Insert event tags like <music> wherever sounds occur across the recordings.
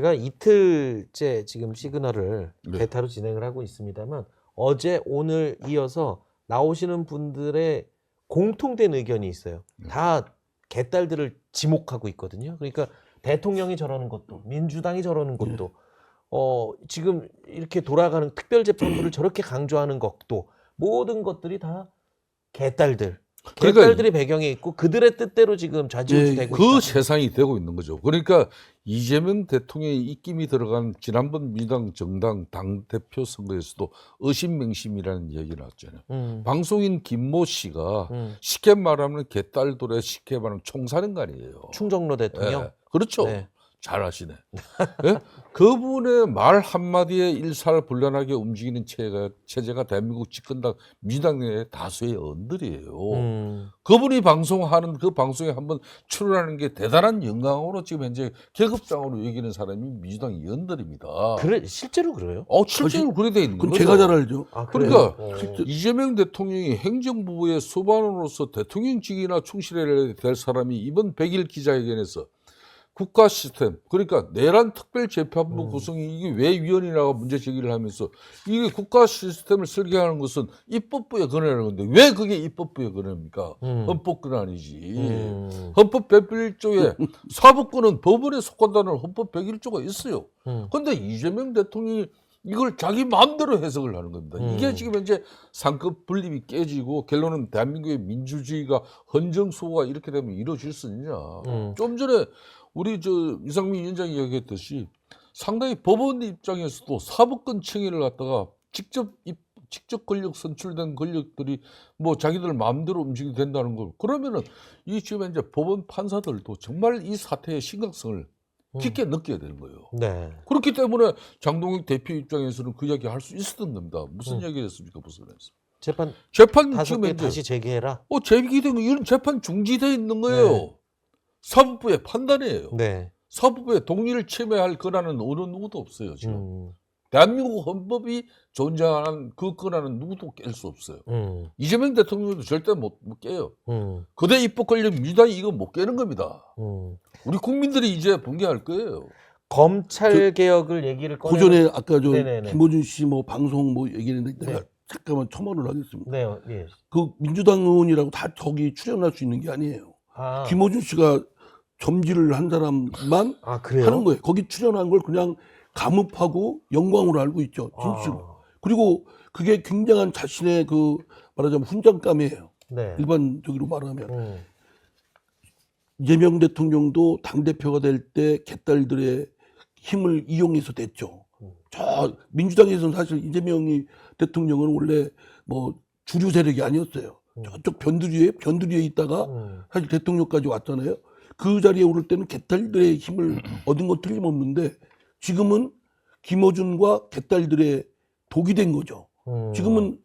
제가 이틀째 지금 시그널을 네. 베타로 진행을 하고 있습니다만 어제 오늘 이어서 나오시는 분들의 공통된 의견이 있어요. 네. 다 개딸들을 지목하고 있거든요. 그러니까 대통령이 저러는 것도 민주당이 저러는 것도 어 지금 이렇게 돌아가는 특별 재판부를 저렇게 강조하는 것도 모든 것들이 다 개딸들 그러니까 개딸들이 배경에 있고 그들의 뜻대로 지금 좌지우지되고 그 있다. 세상이 되고 있는 거죠. 그러니까 이재명 대통령의 입김이 들어간 지난번 민주당 정당 당 대표 선거에서도 의심맹심이라는 얘기 나왔잖아요. 음, 방송인 김모 씨가 음. 쉽게 말하면 개딸돌에 쉽게 말하면 총사령관이에요. 충정로 대통령. 예, 그렇죠. 네. 잘 아시네. 예? 그분의 말 한마디에 일사불란하게 움직이는 체제가, 체제가 대한민국 집권당 민주당의 다수의 언들이에요. 음, 그분이 방송하는 그 방송에 한번 출연하는 게 대단한 영광으로 지금 현재 계급장으로 여기는 사람이 민주당 의원들입니다. 그래 실제로 그래요? 어, 실제로 그래 돼 있는 그럼 거죠. 제가 잘 알죠. 아, 그러니까? 어. 이재명 대통령이 행정부의 수반으로서 대통령직이나 충실해야 될 사람이 이번 100일 기자회견에서 국가 시스템 그러니까 내란 특별 재판부 음. 구성이 이게 왜 위원이라고 문제 제기를 하면서 이게 국가 시스템을 설계하는 것은 입법부의 권한이라는 건데 왜 그게 입법부의 권한입니까? 음. 헌법 권한이지. 음, 헌법 101조에 사법권은 법원에 속한다는 헌법 101조가 있어요. 음. 근데 이재명 대통령이 이걸 자기 마음대로 해석을 하는 겁니다. 음. 이게 지금 현재 상급 분립이 깨지고 결론은 대한민국의 민주주의가 헌정수호가 이렇게 되면 이루어질 수 있냐. 음. 좀 전에 우리 저 이상민 위원장이 이야기했듯이 상당히 법원 입장에서도 사법권 층위를 갖다가 직접 입, 직접 권력 선출된 권력들이 뭐 자기들 마음대로 움직이게 된다는 걸 그러면은 이 지금 현재 법원 판사들도 정말 이 사태의 심각성을 음. 깊게 느껴야 되는 거예요. 네. 그렇기 때문에 장동익 대표 입장에서는 그 이야기 할 수 있었던 겁니다. 무슨 음. 이야기를 했습니까, 법원에서? 재판 재판 다섯 개 다시 재개해라. 어거 이런 재판 중지돼 있는 거예요. 네. 사법부의 판단이에요. 네. 사법부의 동의를 침해할 권한은 어느 누구도 없어요. 지금 음, 대한민국 헌법이 존재하는 그 권한은 누구도 깰 수 없어요. 음, 이재명 대통령도 절대 못, 못 깨요. 음, 거대 입법 권력 민주당이 이거 못 깨는 겁니다. 음. 우리 국민들이 이제 분개할 거예요. 검찰 개혁을 얘기를 꺼내. 그 전에 아까 저 네네네. 김호준 씨 뭐 방송 뭐 얘기했는데 내가 네. 잠깐만 첨언을 하겠습니다. 네, 예. 그 민주당 의원이라고 다 저기 출연할 수 있는 게 아니에요. 아, 김호준 씨가 점지를 한 사람만 아? 하는 거예요. 거기 출연한 걸 그냥 감업하고 영광으로 알고 있죠. 진실로. 아, 그리고 그게 굉장한 자신의 그 말하자면 훈장감이에요. 네. 일반적으로 말하면 음, 이재명 대통령도 당 대표가 될 때 개딸들의 힘을 이용해서 됐죠. 음. 저 민주당에서는 사실 이재명이 대통령은 원래 뭐 주류 세력이 아니었어요. 음. 저쪽 변두리에 변두리에 있다가 음, 사실 대통령까지 왔잖아요. 그 자리에 오를 때는 개딸들의 힘을 얻은 건 틀림없는데 지금은 김어준과 개딸들의 독이 된 거죠. 음. 지금은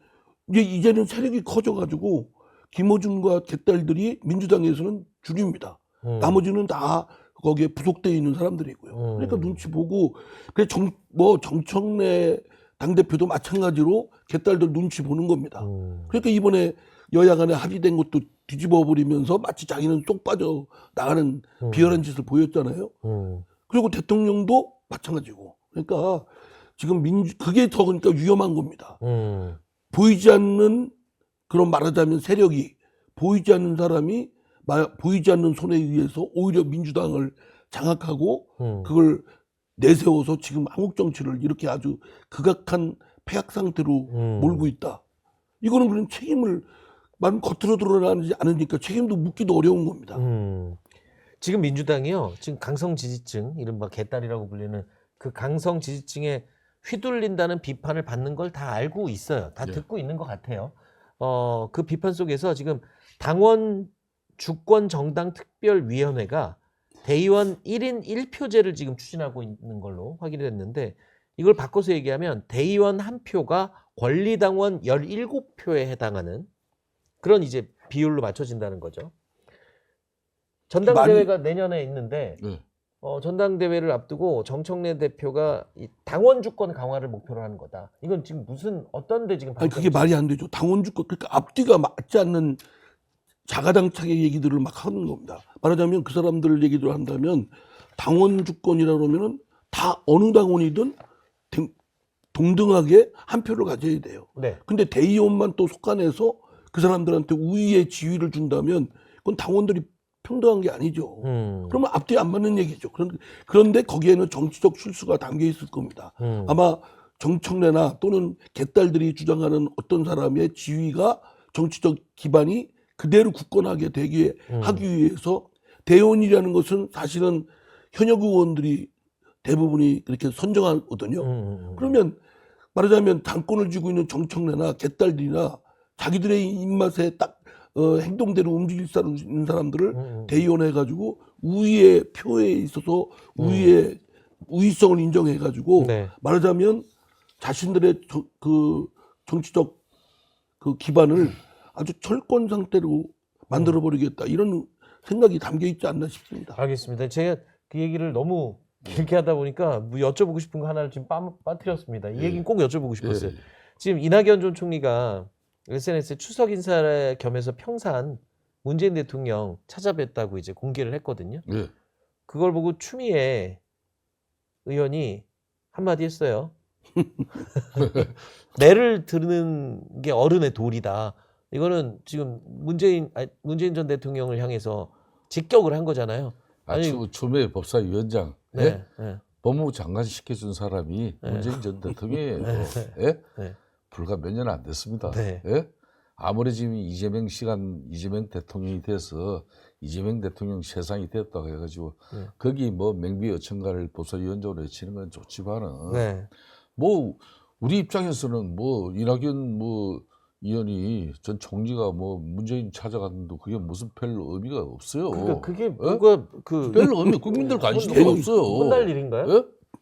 이제 이제는 세력이 커져가지고 김어준과 개딸들이 민주당에서는 주류입니다. 음, 나머지는 다 거기에 부속되어 있는 사람들이고요. 음. 그러니까 눈치 보고 그래 정뭐 정청래 당 대표도 마찬가지로 개딸들 눈치 보는 겁니다. 음, 그러니까 이번에 여야 간에 합의된 것도 뒤집어 버리면서 마치 자기는 쏙 빠져 나가는 음. 비열한 짓을 보였잖아요. 음, 그리고 대통령도 마찬가지고. 그러니까 지금 민주 그게 더 그러니까 위험한 겁니다. 음, 보이지 않는 그런 말하자면 세력이 보이지 않는 사람이 마- 보이지 않는 손에 의해서 오히려 민주당을 장악하고 음. 그걸 내세워서 지금 한국 정치를 이렇게 아주 극악한 폐악 상태로 음. 몰고 있다. 이거는 그런 책임을 말 겉으로 드러나지 않으니까 책임도 묻기도 어려운 겁니다. 음. 지금 민주당이요. 지금 강성 지지층, 이른바 개딸이라고 불리는 그 강성 지지층에 휘둘린다는 비판을 받는 걸 다 알고 있어요. 다 네. 듣고 있는 것 같아요. 어, 그 비판 속에서 지금 당원 주권 정당 특별위원회가 대의원 1인 1표제를 지금 추진하고 있는 걸로 확인이 됐는데 이걸 바꿔서 얘기하면 대의원 한 표가 권리당원 17표에 해당하는 그런 이제 비율로 맞춰진다는 거죠. 전당대회가 내년에 있는데 네. 어, 전당대회를 앞두고 정청래 대표가 이 당원 주권 강화를 목표로 하는 거다. 이건 지금 무슨 어떤 데 지금 아니 그게 말이 안 되죠. 당원 주권 그러니까 앞뒤가 맞지 않는 자가당착의 얘기들을 막 하는 겁니다. 말하자면 그 사람들 얘기를 한다면 당원 주권이라 그러면은 다 어느 당원이든 등- 동등하게 한 표를 가져야 돼요. 네. 근데 대의원만 또 속간해서 그 사람들한테 우위의 지위를 준다면 그건 당원들이 평등한 게 아니죠. 음. 그러면 앞뒤 안 맞는 얘기죠. 그런- 그런데 거기에는 정치적 실수가 담겨 있을 겁니다. 음. 아마 정청래나 또는 개딸들이 주장하는 어떤 사람의 지위가 정치적 기반이 그대로 굳건하게 되게 음. 하기 위해서 대의원이라는 것은 사실은 현역 의원들이 대부분이 그렇게 선정하거든요. 음, 음. 그러면 말하자면 당권을 쥐고 있는 정청래나 개딸들이나 자기들의 입맛에 딱 어, 행동대로 움직일 수 있는 사람들을 음, 음. 대의원 해 가지고 우위의 표에 있어서 우위의 우위성을 인정해 가지고 네. 말하자면 자신들의 저- 그 정치적 그 기반을 아주 철권 상태로 만들어 버리겠다 이런 생각이 담겨 있지 않나 싶습니다. 알겠습니다. 제가 그 얘기를 너무 길게 하다 보니까 뭐 여쭤보고 싶은 거 하나를 지금 빠, 빠뜨렸습니다. 이 예. 얘기는 꼭 여쭤보고 싶었어요. 예. 지금 이낙연 전 총리가 SNS에 추석 인사를 겸해서 평산 문재인 대통령 찾아뵀다고 이제 공개를 했거든요. 예. 그걸 보고 추미애 의원이 한마디 했어요. <laughs> 내를 드는 게 어른의 도리다. 이거는 지금 문재인 아니, 문재인 전 대통령을 향해서 직격을 한 거잖아요. 아, 아니- 추, 추미애 법사위원장. 네. 예? 네. 법무부 장관 시켜준 사람이 네. 문재인 전 대통령이에요. <laughs> 네. 예? 네. 불과 몇 년 안 됐습니다. 네. 예? 아무리 지금 이재명 시간 이재명 대통령이 돼서 이재명 대통령 세상이 됐다고 해가지고 네. 거기 뭐 맹비 어천가를 법사위원장으로 해치는 건 좋지만은 네. 뭐 우리 입장에서는 뭐 이낙연 뭐 의원이 전 총리가 뭐 문재인 찾아갔는데 그게 무슨 별 의미가 없어요. 그러니까 그게 뭐가 그 별 의미 국민들 관심도 혼- 없어요. 혼날 일인가요?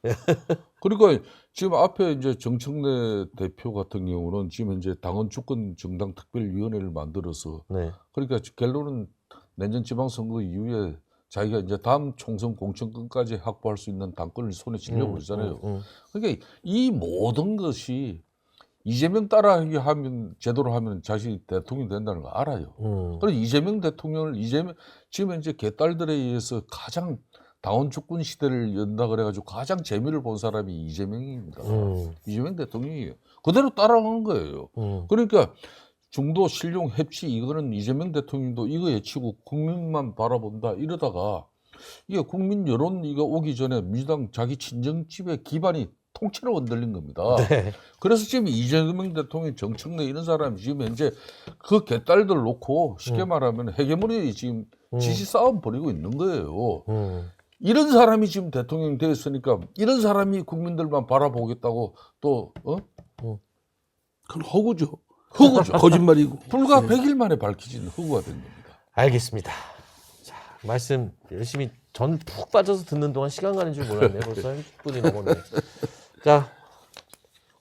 예? <laughs> 그러니까 지금 앞에 이제 정청래 대표 같은 경우는 지금 이제 당원 주권 정당 특별위원회를 만들어서 네. 그러니까 결론은 내년 지방선거 이후에 자기가 이제 다음 총선 공천권까지 확보할 수 있는 당권을 손에 쥐려고 그러잖아요. 음, 음, 그러니까 이 모든 것이 이재명 따라하기 하면 제대로 하면 자신이 대통령이 된다는 거 알아요. 음. 그래서 이재명 대통령을 이재명 지금 이제 개딸들에 의해서 가장 당원 주권 시대를 연다 그래가지고 가장 재미를 본 사람이 이재명입니다. 음, 이재명 대통령이에요. 그대로 따라간 거예요. 음. 그러니까 중도 신용 해치 이거는 이재명 대통령도 이거 해치고 국민만 바라본다 이러다가 이게 국민 여론 이거 오기 전에 민주당 자기 친정집의 기반이 통째로 흔들린 겁니다. 네. 그래서 지금 이재명 대통령 정청래 이런 사람이 지금 현재 그 개딸들 놓고 쉽게 음. 말하면 헤게모니 지금 음. 지시 싸움 벌이고 있는 거예요. 음. 이런 사람이 지금 대통령 됐으니까 이런 사람이 국민들만 바라보겠다고 또 어? 그건 허구죠. 허구죠. 거짓말이고. <laughs> 불과 100일 만에 밝혀진 허구가 된 겁니다. 알겠습니다. 자, 말씀 열심히 전 푹 빠져서 듣는 동안 시간 가는 줄 몰랐네요. 벌써 30분이 넘었네. 자,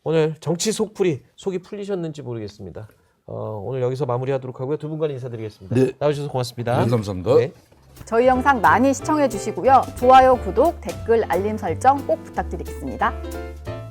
오늘 정치 속풀이 속이 풀리셨는지 모르겠습니다. 어, 오늘 여기서 마무리하도록 하고요. 두 분간 인사드리겠습니다. 네. 나와주셔서 고맙습니다. 네, 감사합니다. 네. 저희 영상 많이 시청해 주시고요. 좋아요, 구독, 댓글, 알림 설정 꼭 부탁드리겠습니다.